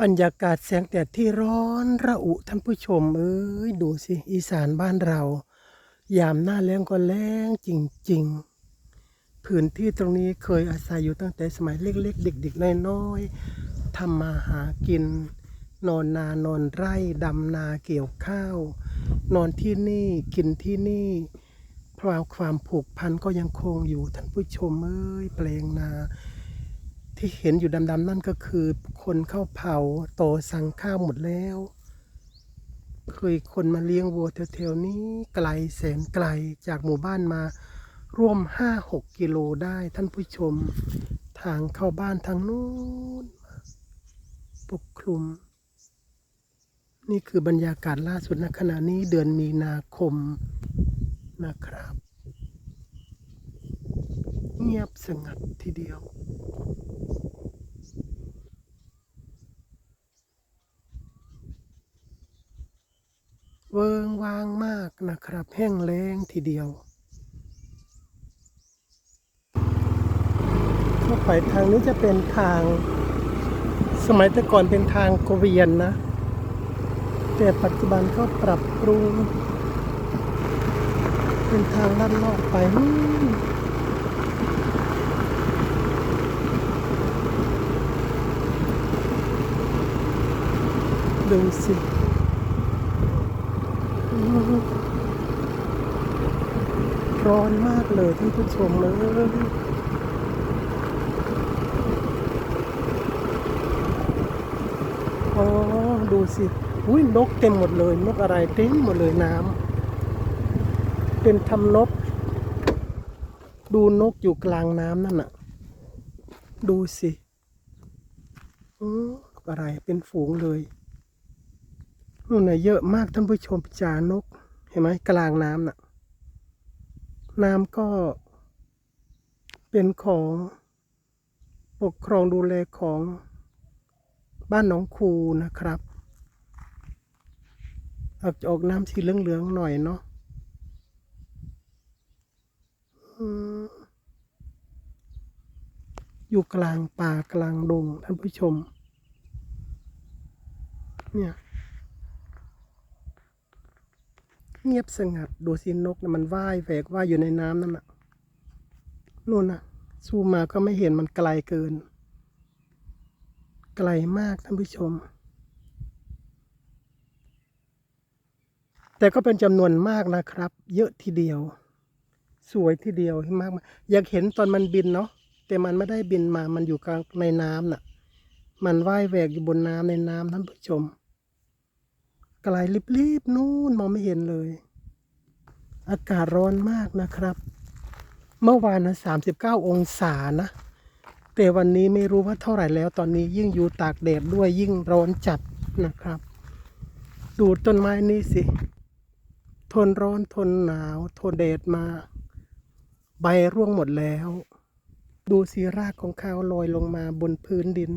บรรยากาศแสงแดดที่ร้อนระอุท่านผู้ชม เอ้ยดูสิ อีสานบ้านเรา ยามหน้าแล้งก็แล้งจริง ๆ พื้นที่ตรงนี้เคยอาศัยอยู่ตั้งแต่สมัยเล็กๆ เด็ก ๆ น้อยๆทำมาหากิน นอนนานอนไร่ดำนาเกี่ยวข้าว นอนที่นี่กินที่นี่เพราะความผูกพันก็ยังคงอยู่ท่านผู้ชมเอ้ยแปลงนา ที่เห็นอยู่ดำๆนั่นก็คือ คนเข้าเผาโตสั่งข้าวหมดแล้ว เคยคนมาเลี้ยงวัวแถวๆนี้ไกลแสนไกลจากหมู่บ้านมาร่วมห้าหกกิโลได้ท่านผู้ชม ทางเข้าบ้านทางนู้นปกคลุม นี่คือบรรยากาศล่าสุดณขณะนี้เดือนมีนาคมนะครับ เงียบสงัดทีเดียว เวิงวางมากนะครับ แห้งแล้งทีเดียวเข้าไปทางนี้จะเป็นทาง สมัยแต่ก่อนเป็นทางเกวียนนะ แต่ปัจจุบันก็ปรับปรุง เป็นทางลัดเลาะไปดูสิ ร้อนมากเลยท่านผู้ชมเลยอ๋อดูสิอุ้ยนกเต็มหมดเลย นกอะไรเต็มหมดเลยน้ำเป็นทำนก ดูนกอยู่กลางน้ำนั่นน่ะ ดูสิอืออะไรเป็นฝูงเลยนู่นน่ะเยอะมากท่านผู้ชมจานก เห็นไหมกลางน้ำน่ะ น้ำก็เป็นของปกครองดูแลของบ้านหนองคูนะครับออกออกน้ำสีเหลืองๆหน่อยเนาะอยู่กลางป่ากลางดงท่านผู้ชม เนี่ย เงียบสงัด ดูสินกนะมันว่ายแหวกว่ายอยู่ในน้ำนั่นน่ะนู่นน่ะซูมมาก็ไม่เห็นมันไกลเกิน ไกลมากท่านผู้ชม แต่ก็เป็นจำนวนมากนะครับ เยอะทีเดียว สวยทีเดียวมากอยากเห็นตอนมันบินเนาะแต่มันไม่ได้บินมามันอยู่กลางในน้ำน่ะ มันว่ายแหวกอยู่บนน้ำในน้ำท่านผู้ชม ไกลลิบๆนู่นมองไม่เห็นเลย อากาศร้อนมากนะครับ เมื่อวานนะสามสิบเก้าองศานะ แต่วันนี้ไม่รู้ว่าเท่าไหร่แล้ว ตอนนี้ยิ่งอยู่ตากแดดด้วยยิ่งร้อนจัดนะครับ ดูต้นไม้นี่สิ ทนร้อนทนหนาว ทนแดดมา ใบร่วงหมดแล้ว ดูสีรากของเขาลอยลงมาบนพื้นดิน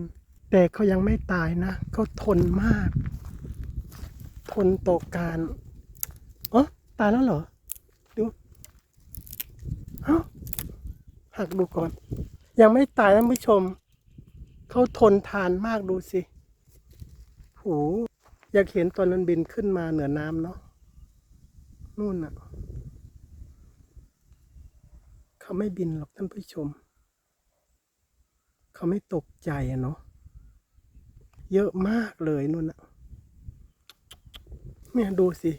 แต่เขายังไม่ตายนะเขาทนมาก ทนต่อการอ๋อตายแล้วเหรอ ดู เอ้าหักดูก่อน ยังไม่ตายท่านผู้ชม เขาทนทานมากดูสิโหอยากเห็นตอนนั้นบินขึ้นมาเหนือน้ำเนาะ นู่นน่ะเขาไม่บินหรอกท่านผู้ชม เขาไม่ตกใจอะเนาะ เยอะมากเลยนู่นน่ะ เนี่ยดูสิ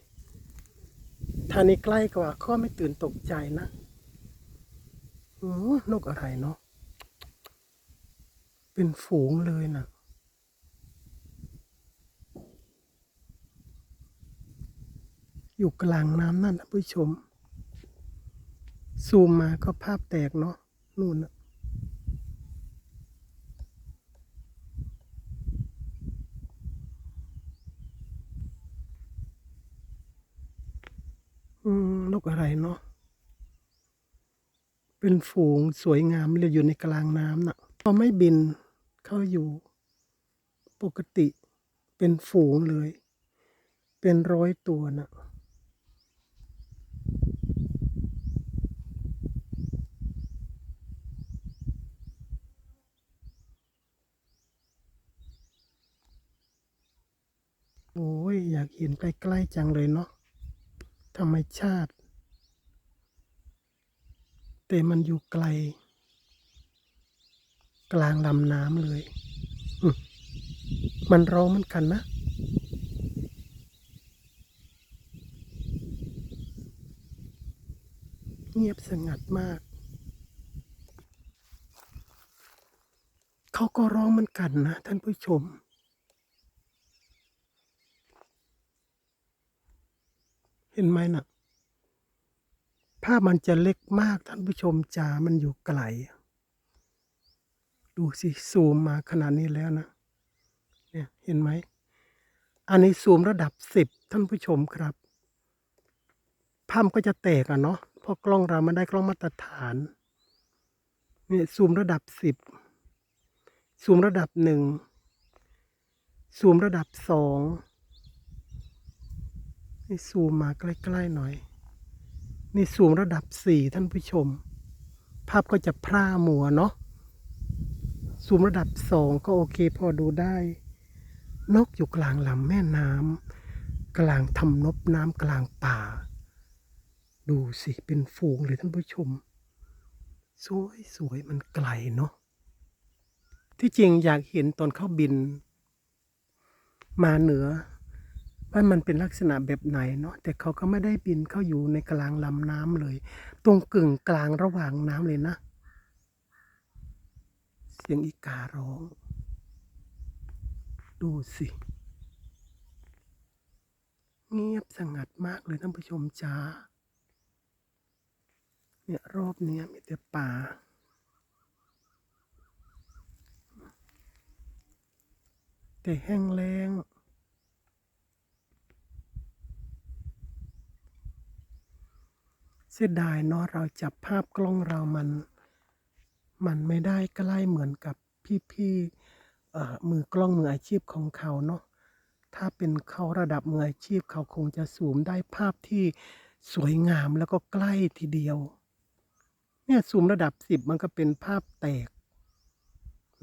ทางนี้ใกล้กว่าข้อไม่ตื่นตกใจนะโอ้นกอะไรเนาะเป็นฝูงเลยนะอยู่กลางน้ำนั่นนะผู้ชม ซูมมาก็ภาพแตกเนาะนู่นนะอืมน กอะไรเนาะเป็นฝูงสวยงามเลยอยู่ในกลางน้ำน่ะเขาไม่บินเขาอยู่ปกติเป็นฝูงเลย เป็นร้อยตัวน่ะโอยากเห็นใกล้ๆจังเลยเนาะธรรมชาติ แต่มันอยู่ไกล กลางลำน้ำเลยมมันร้องเหมือนกันนะ เงียบสงัดมาก เขาก็ร้องเหมือนกันนะ ท่านผู้ชมเห็นไหมนะ่ะ ภาพมันจะเล็กมากท่านผู้ชมจ๋ามันอยู่ไกล ดูสิซูมมาขนาดนี้แล้วนะ เนี่ยเห็นไหม อันนี้ซูมระดับสิบท่านผู้ชมครับ ภาพก็จะแตกอะเนาะ เพราะกล้องเรามันได้กล้องมาตรฐาน เนี่ยซูมระดับสิบ ซูมระดับหนึ่ง ซูมระดับสองนี่ซูมมาใกล้ๆหน่อย นี่ซูมระดับสี่ท่านผู้ชม ภาพก็จะพร่ามัวเนาะซูมระดับสองก็โอเคพอดูได้ นกอยู่กลางลำแม่น้ำกลางทำนบน้ำกลางป่า ดูสิเป็นฝูงเลยท่านผู้ชม สวยสวยมันไกลเนาะที่จริงอยากเห็นตอนเขาบิน มาเหนือ ว่ามันเป็นลักษณะแบบไหนเนาะแต่เขาก็ไม่ได้บินเข้าอยู่ในกลางลำน้ำเลย ตรงกึ่งกลางระหว่างน้ำเลยนะ เสียงอีการ้อง ดูสิ เงียบสงัดมากเลยท่านผู้ชมจ้าเนี่ยรอบเนี้ยมีแต่ป่าแต่แห้งแล้ง สียดายเนาะเราจับภาพกล้องเรามัน มันไม่ได้ใกล้เหมือนกับพี่ๆเอ่อมือกล้องมืออาชีพของเขาเนาะถ้าเป็นเขาระดับมืออาชีพเขาคงจะสูมได้ภาพที่สวยงามแล้วก็ใกล้ทีเดียว เนี่ยซูมระดับสิบมันก็เป็นภาพแตก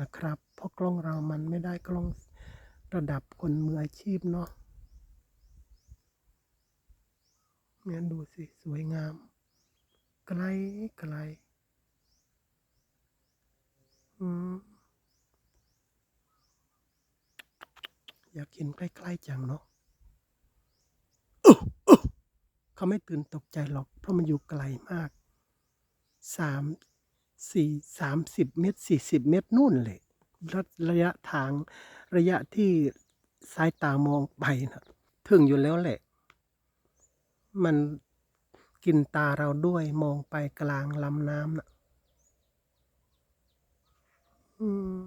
นะครับ เพราะกล้องเรามันไม่ได้กล้องระดับคนมืออาชีพเนาะเนี่ยดูสิ สวยงาม ไกลไกลอืมอยากเห็นใกล้ๆจังเนาะเขาไม่ตื่นตกใจหรอก เพราะมันอยู่ไกลมาก สาม สี่สามสิบเมตรสี่สิบเมตรนู่นเลย ระระยะทางระยะที่สายตามองไปนะถึงอยู่แล้วแหละ มัน กินตาเราด้วยมองไปกลางลำน้ำนะอืม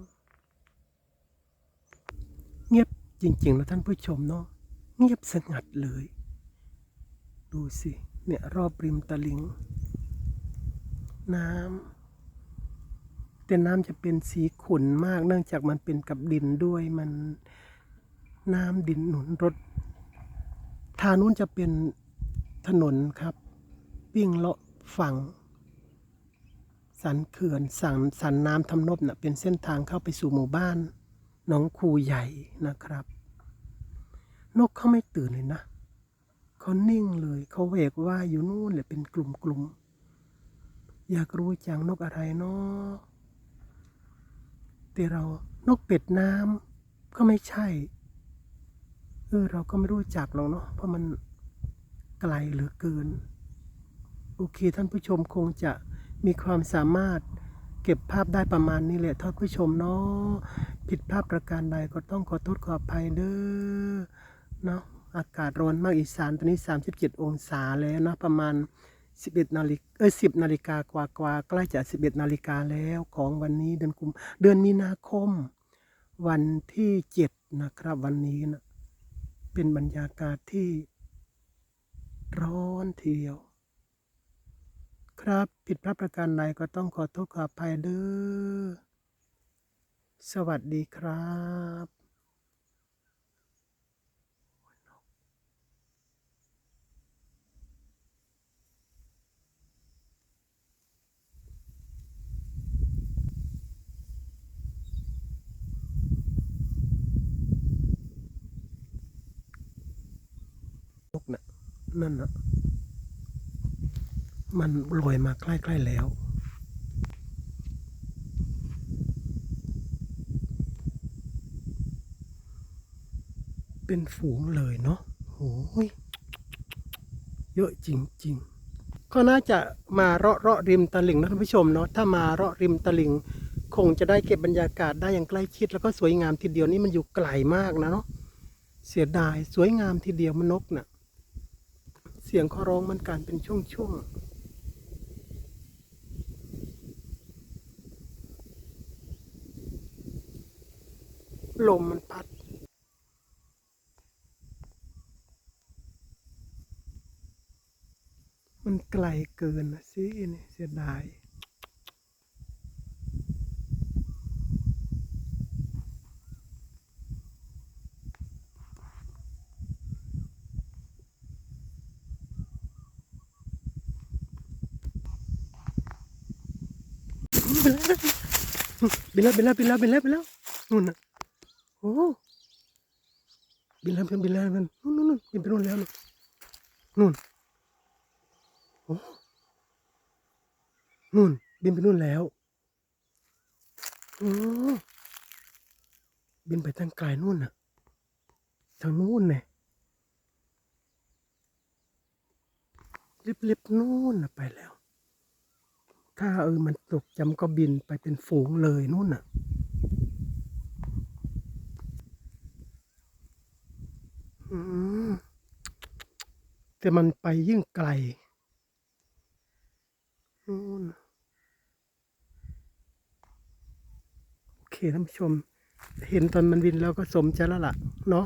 เงียบจริงๆนะท่านผู้ชมเนาะเงียบสงัดเลย ดูสิ เนี่ยรอบริมตลิ่งน้ำแต่น้ำจะเป็นสีขุ่นมาก เนื่องจากมันเป็นกับดินด้วยมันน้ำดินหนุนรถทางนู้นจะเป็นถนนครับ วิ่งเลาะฝั่ง สันเขื่อนสันสันน้ำทำนบน่ะเป็นเส้นทางเข้าไปสู่หมู่บ้านหนองคูใหญ่นะครับ นกเขาไม่ตื่นเลยนะเขานิ่งเลยเขาแหวกว่าอยู่นู่นเลยเป็นกลุ่มๆอยากรู้จังนกอะไรเนาะแต่เรานกเป็ดน้ำก็ไม่ใช่เออเราก็ไม่รู้จักหรอกเนาะเพราะมันไกลเหลือเกิน โอเค ท่านผู้ชมคงจะมีความสามารถเก็บภาพได้ประมาณนี้แหละท่านผู้ชมเนาะผิดภาพประการใดก็ต้องขอโทษขออภัยเด้อเนาะอากาศร้อนมากอีสานตอนนี้ 37 องศาแล้วนะประมาณ 11นาฬิกาเอ้ย10นาฬิกากว่ากว่าใกล้จะ 11นาฬิกาแล้วของวันนี้เดือนกุมเดือนมีนาคม วันที่ 7 นะครับ วันนี้นะเป็นบรรยากาศที่ร้อนทีเดียว ครับ ผิดพลาดประการใดก็ต้องขอโทษขออภัยเด้อสวัสดีครับนั่นนะ มันลอยมาใกล้ ๆ แล้ว เป็นฝูงเลยเนาะโอ้ยเยอะจริง ๆ ก็น่าจะมาเลาะเลาะริมตลิ่งนะท่านผู้ชมเนาะถ้ามาเลาะริมตลิ่งคงจะได้เก็บบรรยากาศได้อย่างใกล้ชิด แล้วก็สวยงามทีเดียวนี่มันอยู่ไกลมากนะเนาะเสียดายสวยงามทีเดียวมันนกน่ะ เสียงเขาร้องมันการเป็นช่วงๆ ลมมันพัด มันไกลเกินนะสิเนี่ยเสียดายบินแล้วบินแล้วบินแล้วบินแล้วบินแล้วนู่นน่ะ โอ้บินแล้วบินบินแล้วนนู่นนู่นนู่นบินไปนู่นแล้วนู่นนู่นโอ้นู่นบินไปนู่นแล้วโอ้บินไปทางไกลนู่นน่ะทางนู่นเนี่ยลิบนู่นน่ะไปแล้ว ถ้าเออมันตกจำก็บินไปเป็นฝูงเลยนู่นน่ะ อืม แต่มันไปยิ่งไกลนู่นโอเคท่านผู้ชม เห็นตอนมันวินแล้วก็สมใจแล้วล่ะ เนาะ